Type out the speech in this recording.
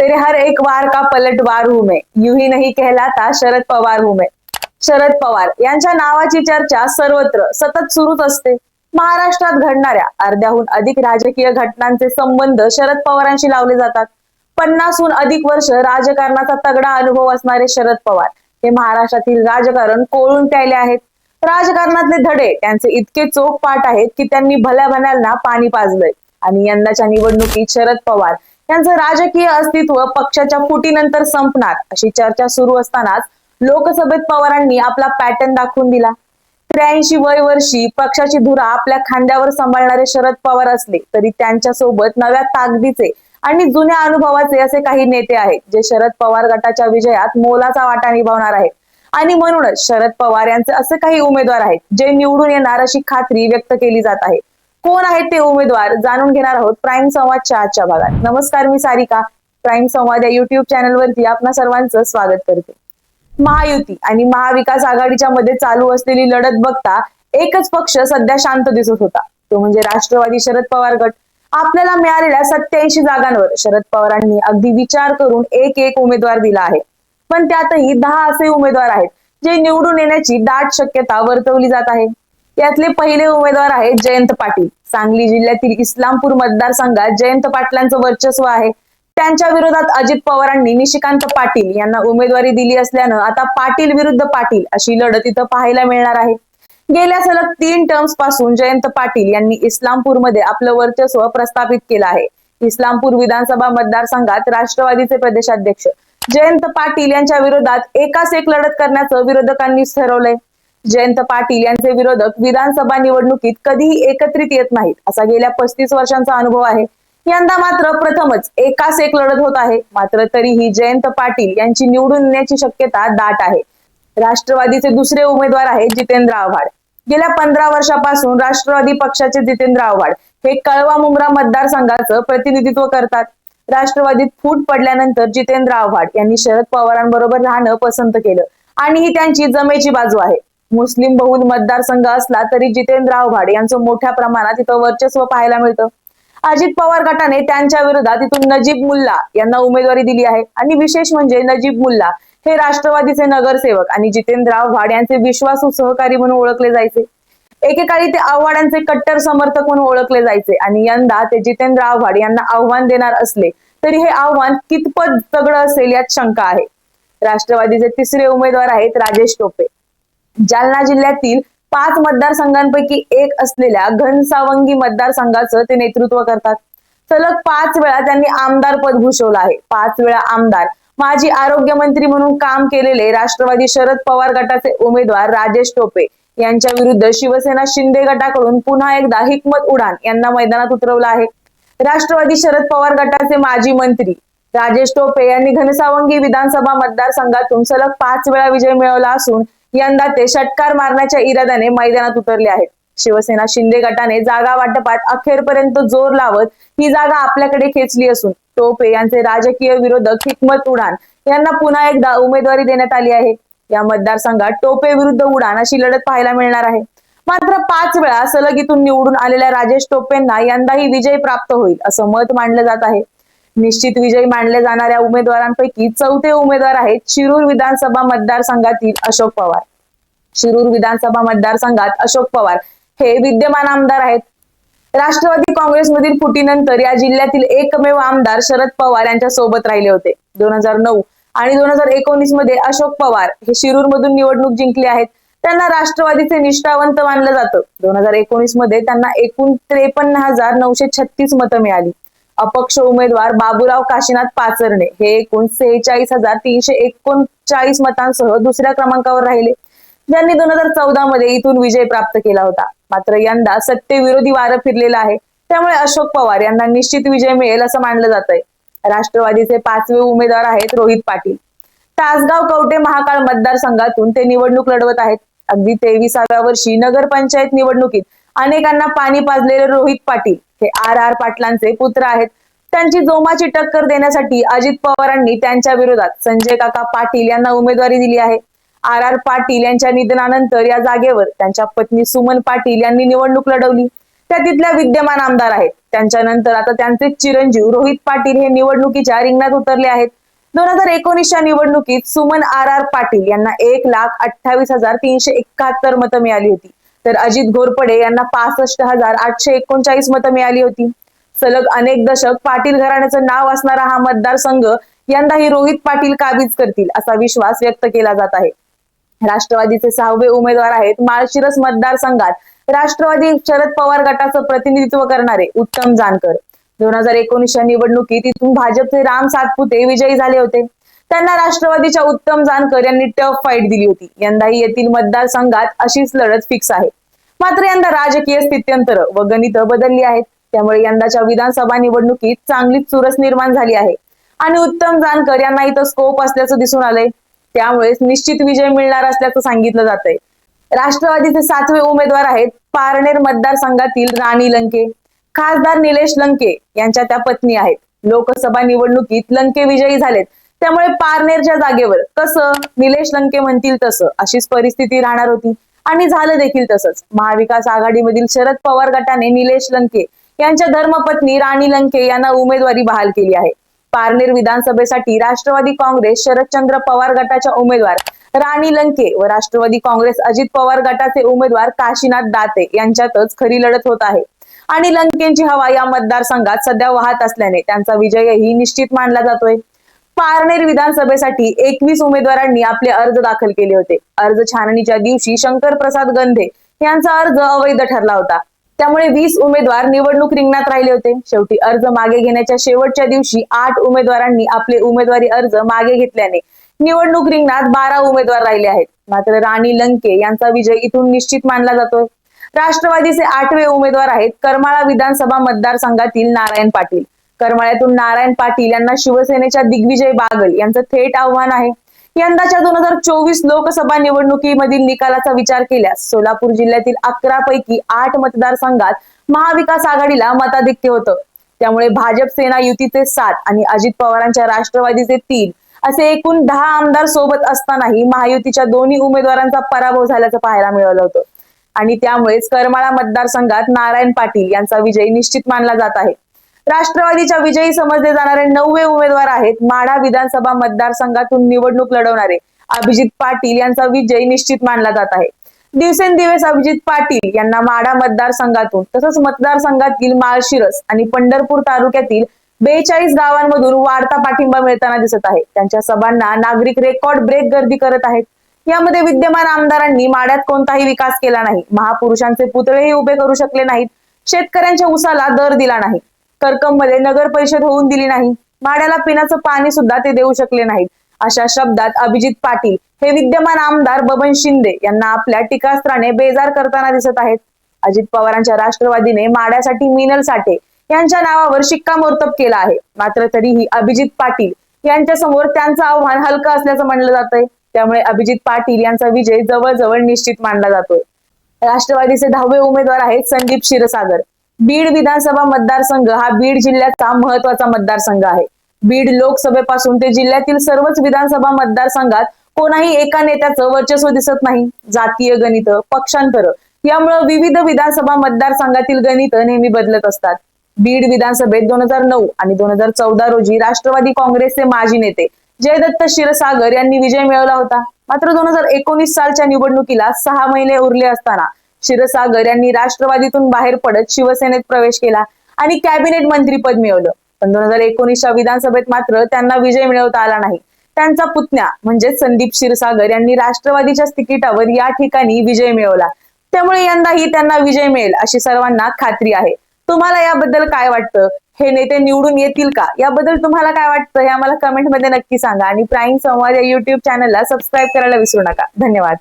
तेरे हर एक वार का पलटवार हूं मैं। यूं ही नहीं कहलाता शरद पवार हूं मैं। शरद पवार यांच्या नावाची चर्चा सर्वत्र सतत सुरूच असते. महाराष्ट्रात घडणाऱ्या अर्ध्याहून अधिक राजकीय घटनांचे संबंध शरद पवारांशी लावले जातात. पन्नासहून अधिक वर्ष राजकारणाचा तगडा अनुभव असणारे शरद पवार हे महाराष्ट्रातील राजकारण कोळून प्यायले आहेत. राजकारणातले धडे त्यांचे इतके चोख पाठ आहेत की त्यांनी भल्या भल्यांना पाणी पाजलंय. आणि यंदाच्या निवडणुकीत शरद पवार यांचं राजकीय अस्तित्व पक्षाच्या फुटीनंतर संपणार अशी चर्चा सुरू असतानाच लोकसभेत पवारांनी आपला पॅटर्न दाखवून दिला. त्र्याऐंशी वय वर्षी पक्षाची धुरा आपल्या खांद्यावर सांभाळणारे शरद पवार असले तरी त्यांच्यासोबत नव्या ताकदीचे आणि जुन्या अनुभवाचे असे काही नेते आहेत जे शरद पवार गटाच्या विजयात मोलाचा वाटा निभावणार आहेत. आणि म्हणूनच शरद पवार यांचे असे काही उमेदवार आहेत जे निवडून येणार अशी खात्री व्यक्त केली जात आहे. कोण आहेत ते उमेदवार जाणून घेणार आहोत प्राईम संवादच्या आजच्या भागात. नमस्कार मी सारिका. प्राईम संवाद या युट्यूब चॅनलवरती आपणा सर्वांचं स्वागत करते. महायुती आणि महाविकास आघाडीच्या मध्ये चालू असलेली लढत बघता एकच पक्ष सध्या शांत दिसत होता. तो म्हणजे राष्ट्रवादी शरद पवार गट. आपल्याला मिळालेल्या सत्याऐंशी जागांवर शरद पवारांनी अगदी विचार करून एक एक उमेदवार दिला आहे. पण त्यातही दहा असे उमेदवार आहेत जे निवडून येण्याची दाट शक्यता वर्तवली जात आहे. यातले पहिले उमेदवार आहेत जयंत पाटील. सांगली जिल्ह्यातील इस्लामपूर मतदारसंघात जयंत पाटलांचं वर्चस्व आहे. त्यांच्या विरोधात अजित पवारांनी निशिकांत पाटील यांना उमेदवारी दिली असल्यानं आता पाटील विरुद्ध पाटील अशी लढत इथं पाहायला मिळणार आहे. गेल्या सलग तीन टर्म्सपासून जयंत पाटील यांनी इस्लामपूरमध्ये आपलं वर्चस्व प्रस्थापित केलं आहे. इस्लामपूर विधानसभा मतदारसंघात राष्ट्रवादीचे प्रदेशाध्यक्ष जयंत पाटील यांच्या विरोधात एकाच एक लढत करण्याचं विरोधकांनी ठरवलंय. जयंत पाटील यांचे विरोधक विधानसभा निवडणुकीत कधीही एकत्रित येत नाहीत. असा गेल्या पस्तीस वर्षांचा अनुभव आहे. यंदा मात्र प्रथमच एकाच एक लढत होत आहे. मात्र तरीही जयंत पाटील यांची निवडून येण्याची शक्यता दाट आहे. राष्ट्रवादीचे दुसरे उमेदवार आहेत जितेंद्र आव्हाड. गेल्या पंधरा वर्षापासून राष्ट्रवादी पक्षाचे जितेंद्र आव्हाड हे कळवा मुंब्रा मतदारसंघाचं प्रतिनिधित्व करतात. राष्ट्रवादीत फूट पडल्यानंतर जितेंद्र आव्हाड यांनी शरद पवारांबरोबर राहणं पसंत केलं. आणि ही त्यांची जमेची बाजू आहे. मुस्लिम बहुल मतदारसंघ असला तरी जितेंद्र आव्हाड यांचं मोठ्या प्रमाणात इथं वर्चस्व पाहायला मिळतं. अजित पवार गटाने त्यांच्या विरोधात इथून नजीब मुल्ला यांना उमेदवारी दिली आहे. आणि विशेष म्हणजे नजीब मुल्ला हे राष्ट्रवादीचे नगरसेवक आणि जितेंद्र आव्हाड यांचे विश्वासू सहकारी म्हणून ओळखले जायचे. एकेकाळी ते आव्हाडांचे कट्टर समर्थक म्हणून ओळखले जायचे. आणि यंदा ते जितेंद्र आव्हाड यांना आव्हान देणार असले तरी हे आव्हान कितपत तगड असेल यात शंका आहे. राष्ट्रवादीचे तिसरे उमेदवार आहेत राजेश टोपे. जालना जिल्ह्यातील पाच मतदारसंघांपैकी एक असलेल्या घनसावंगी मतदारसंघाचं ते नेतृत्व करतात. सलग पाच वेळा त्यांनी आमदार पद भूषवलं आहे. पाच वेळा आमदार. माजी आरोग्यमंत्री म्हणून काम केलेले राष्ट्रवादी शरद पवार गटाचे उमेदवार राजेश टोपे यांच्या विरुद्ध शिवसेना शिंदे गटाकडून पुन्हा एकदा हिकमत उडान यांना मैदानात उतरवलं आहे. राष्ट्रवादी शरद पवार गटाचे माजी मंत्री राजेश टोपे यांनी घनसावंगी विधानसभा मतदारसंघातून सलग पाच वेळा विजय मिळवला असून यंदा ते षटकार मारण्याच्या इराद्याने मैदानात उतरले आहेत. शिवसेना शिंदे गटाने जागा वाटपात अखेरपर्यंत जोर लावत ही जागा आपल्याकडे खेचली असून टोपे यांचे राजकीय विरोधक हिकमत उडान यांना पुन्हा एकदा उमेदवारी देण्यात आली आहे. या मतदारसंघात टोपे विरुद्ध उडान अशी लढत पाहायला मिळणार आहे. मात्र पाच वेळा सलगीतून निवडून आलेल्या राजेश टोपेंना यंदाही विजय प्राप्त होईल असं मत मांडलं जात आहे. निश्चित विजयी मानल्या जाणाऱ्या उमेदवारांपैकी चौथे उमेदवार आहेत शिरूर विधानसभा मतदारसंघातील अशोक पवार. शिरूर विधानसभा मतदारसंघात अशोक पवार हे विद्यमान आमदार आहेत. राष्ट्रवादी काँग्रेसमधील फुटीनंतर या जिल्ह्यातील एकमेव आमदार शरद पवार यांच्या सोबत राहिले होते. दोन हजार नऊ आणि दोन हजार एकोणीसमध्ये अशोक पवार हे शिरूर मधून निवडणूक जिंकले आहेत. त्यांना राष्ट्रवादीचे निष्ठावंत मानलं जातं. दोन हजार एकोणीसमध्ये त्यांना एकूण त्रेपन्न हजार नऊशे छत्तीस मतं मिळाली. अपक्ष उमेदवार बाबूराव काशीनाथ पाचरणे. हे एकूण सेहेचाळीस हजार तीनशे एकोणचाळीस मतांसह दुसऱ्या क्रमांकावर राहिले. ज्यांनी दोन हजार चौदा मध्ये इथून विजय प्राप्त केला होता. मात्र यंदा सत्तेविरोधी वारं फिरलेलं आहे. त्यामुळे अशोक पवार यांना निश्चित विजय मिळेल असं मानलं जात आहे राष्ट्रवादीचे पाचवे उमेदवार आहेत रोहित पाटील. तासगाव कवटे महाकाळ मतदारसंघातून ते निवडणूक लढवत आहेत. अगदी तेविसाव्या वर्षी नगरपंचायत निवडणुकीत अनेकांना पाणी पाजलेले रोहित पाटील. हे आर आर पाटलांचे पुत्र आहेत. त्यांची जोमाची टक्कर देण्यासाठी अजित पवारांनी त्यांच्या विरोधात संजय काका पाटील यांना उमेदवारी दिली आहे. आर आर पाटील यांच्या निधनानंतर या जागेवर त्यांच्या पत्नी सुमन पाटील यांनी निवडणूक लढवली. त्या तिथल्या विद्यमान आमदार आहेत. त्यांच्यानंतर आता त्यांचे चिरंजीव रोहित पाटील हे निवडणुकीच्या रिंगणात उतरले आहेत. दोन हजार एकोणीसच्या निवडणुकीत सुमन आर आर पाटील यांना एक लाख अठ्ठावीस हजार तीनशे एकाहत्तर मतं मिळाली होती. तर अजित घोरपडे यांना पासष्ट हजार आठशे एकोणचाळीस मतं मिळाली होती. सलग अनेक दशक पाटील घराण्याचं नाव असणारा हा मतदारसंघ यंदाही रोहित पाटील काबीज करतील असा विश्वास व्यक्त केला जात आहे. राष्ट्रवादीचे सहावे उमेदवार आहेत माळशिरस मतदारसंघात राष्ट्रवादी शरद पवार गटाचं प्रतिनिधित्व करणारे उत्तम जानकर. दोन हजार एकोणीसच्या निवडणुकीत इथून भाजपचे राम सातपुते विजयी झाले होते. त्यांना राष्ट्रवादीच्या उत्तम जानकर यांनी टफ फाईट दिली होती. यंदाही येथील मतदारसंघात अशीच लढत फिक्स आहे. मात्र यंदा राजकीय स्थित्यंतर व गणित बदलली आहेत. त्यामुळे यंदाच्या विधानसभा निवडणुकीत चांगलीच चुरस निर्माण झाली आहे. आणि उत्तम जानकर यांना इथं स्कोप असल्याचं दिसून आलंय. त्यामुळेच निश्चित विजय मिळणार असल्याचं सांगितलं जात आहे राष्ट्रवादीचे सातवे उमेदवार आहेत पारनेर मतदारसंघातील राणी लंके. खासदार निलेश लंके यांच्या त्या पत्नी आहेत. लोकसभा निवडणुकीत लंके विजयी झालेत. त्यामुळे पारनेरच्या जागेवर कसं? निलेश लंके म्हणतील तसं. अशीच परिस्थिती राहणार होती. आणि झालं देखील तसंच. महाविकास आघाडीमधील शरद पवार गटाने निलेश लंके यांच्या धर्मपत्नी राणी लंके यांना उमेदवारी बहाल केली आहे. पारनेर विधानसभेसाठी राष्ट्रवादी काँग्रेस शरदचंद्र पवार गटाच्या उमेदवार राणी लंके व राष्ट्रवादी काँग्रेस अजित पवार गटाचे उमेदवार काशीनाथ दाते यांच्यातच खरी लढत होत आहे. आणि लंकेंची हवा या मतदारसंघात सध्या वाहत असल्याने त्यांचा विजयही निश्चित मानला जातोय. पारनेर विधानसभेसाठी एकवीस उमेदवारांनी आपले अर्ज दाखल केले होते. अर्ज छाननीच्या दिवशी शंकर प्रसाद गंधे यांचा अर्ज अवैध ठरला होता. त्यामुळे वीस उमेदवार निवडणूक रिंगणात राहिले होते. शेवटी अर्ज मागे घेण्याच्या शेवटच्या दिवशी आठ उमेदवारांनी आपले उमेदवारी अर्ज मागे घेतल्याने निवडणूक रिंगणात बारा उमेदवार राहिले आहेत. मात्र राणी लंके यांचा विजय इथून निश्चित मानला जातोय. राष्ट्रवादीचे आठवे उमेदवार आहेत करमाळा विधानसभा मतदारसंघातील नारायण पाटील. करमाळ्यातून नारायण पाटील यांना शिवसेनेच्या दिग्विजय बागल यांचं थेट आव्हान आहे. यंदाच्या दोन हजार चोवीस लोकसभा निवडणुकीमधील निकालाचा विचार केल्यास सोलापूर जिल्ह्यातील अकरा पैकी आठ मतदारसंघात महाविकास आघाडीला मताधिक्य होतं. त्यामुळे भाजप सेना युतीचे सात आणि अजित पवारांच्या राष्ट्रवादीचे तीन असे एकूण दहा आमदार सोबत असतानाही महायुतीच्या दोन्ही उमेदवारांचा पराभव झाल्याचं पाहायला मिळालं होतं. आणि त्यामुळेच करमाळा मतदारसंघात नारायण पाटील यांचा विजय निश्चित मानला जात आहे. राष्ट्रवादीच्या विजयी समजले जाणारे नववे उमेदवार आहेत. माढा विधानसभा मतदारसंघातून निवडणूक लढवणारे अभिजित पाटील यांचा विजय निश्चित मानला जात आहे. दिवसेंदिवस अभिजित पाटील यांना माढा मतदारसंघातून तसंच मतदारसंघातील माळशिरस आणि पंढरपूर तालुक्यातील बेचाळीस गावांमधून वाढता पाठिंबा मिळताना दिसत आहे. त्यांच्या सभांना नागरिक रेकॉर्ड ब्रेक गर्दी करत आहेत. यामध्ये विद्यमान आमदारांनी माड्यात कोणताही विकास केला नाही. महापुरुषांचे पुतळेही उभे करू शकले नाहीत. शेतकऱ्यांच्या उसाला दर दिला नाही. करकममध्ये नगर परिषद होऊन दिली नाही. माड्याला पिण्याचं पाणी सुद्धा ते देऊ शकले नाहीत. अशा शब्दात अभिजित पाटील हे विद्यमान आमदार बबन शिंदे यांना आपल्या टीकास्त्राने बेजार करताना दिसत आहेत. अजित पवारांच्या राष्ट्रवादीने माड्यासाठी मिनल साठे यांच्या नावावर शिक्कामोर्तब केला आहे. मात्र तरीही अभिजित पाटील यांच्या समोर त्यांचं आव्हान हलकं असल्याचं म्हणलं जातंय. त्यामुळे अभिजित पाटील यांचा विजय जवळजवळ निश्चित मानला जातोय. राष्ट्रवादीचे दहावे उमेदवार आहेत संदीप क्षीरसागर. बीड विधानसभा मतदारसंघ हा बीड जिल्ह्याचा महत्त्वाचा मतदारसंघ आहे. बीड लोकसभेपासून ते जिल्ह्यातील सर्वच विधानसभा मतदारसंघात कोणाही एका नेत्याचं वर्चस्व दिसत नाही. जातीय गणित पक्षांतर यामुळे विविध विधानसभा मतदारसंघातील गणित नेहमी बदलत असतात. बीड विधानसभेत दोन हजार नऊ आणि दोन हजार चौदा रोजी राष्ट्रवादी काँग्रेसचे माजी नेते जयदत्त क्षीरसागर यांनी विजय मिळवला होता. मात्र दोन हजार एकोणीस सालच्या निवडणुकीला सहा महिने उरले असताना क्षीरसागर यांनी राष्ट्रवादीतून बाहेर पडत शिवसेनेत प्रवेश केला आणि कॅबिनेट मंत्रीपद मिळवलं. पण दोन हजार एकोणीसच्या विधानसभेत मात्र त्यांना विजय मिळवता आला नाही. त्यांचा पुतण्या म्हणजे संदीप क्षीरसागर यांनी राष्ट्रवादीच्या तिकिटावर या ठिकाणी विजय मिळवला. त्यामुळे यंदाही त्यांना विजय मिळेल अशी सर्वांना खात्री आहे. तुम्हाला याबद्दल काय वाटतं? हे नेते निवडून येतील का? याबद्दल तुम्हाला काय वाटतं? हे आम्हाला कमेंटमध्ये नक्की सांगा. आणि प्राईम संवाद या युट्यूब चॅनलला सबस्क्राईब करायला विसरू नका. धन्यवाद.